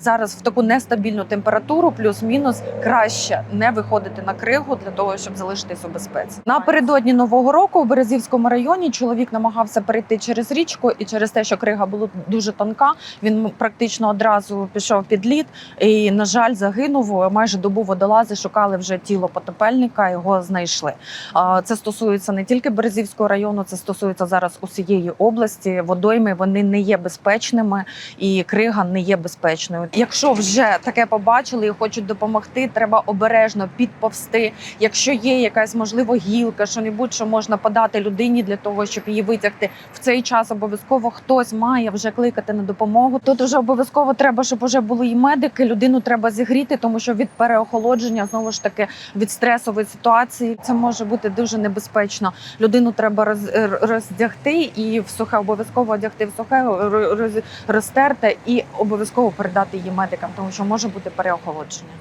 Зараз в таку нестабільну температуру, плюс-мінус, краще не виходити на кригу для того, щоб залишитись у безпеці. Напередодні нового року у Березівському районі чоловік намагався перейти через річку, і через те, що крига була дуже тонка, він практично одразу пішов під лід і, на жаль, загинув. Майже добу водолази шукали вже тіло потопельника. Його знайшли. Це стосується не тільки Березівського району, це стосується зараз усієї області. Водойми вони не є безпечними, і крига не є безпечною. Якщо вже таке побачили і хочуть допомогти, треба обережно підповсти. Якщо є якась можливо гілка, що небудь, що можна подати людині для того, щоб її витягти в цей час, обов'язково хтось має вже кликати на допомогу. Тут вже обов'язково треба, щоб вже були і медики. Людину треба зігріти, тому що від переохолодження знову ж таки від стресової ситуації це може бути дуже небезпечно. Людину треба роз, роздягти і в сухе обов'язково одягти в сухе, р- роз, розтерти і обов'язково передати її медикам, тому що може бути переохолодження.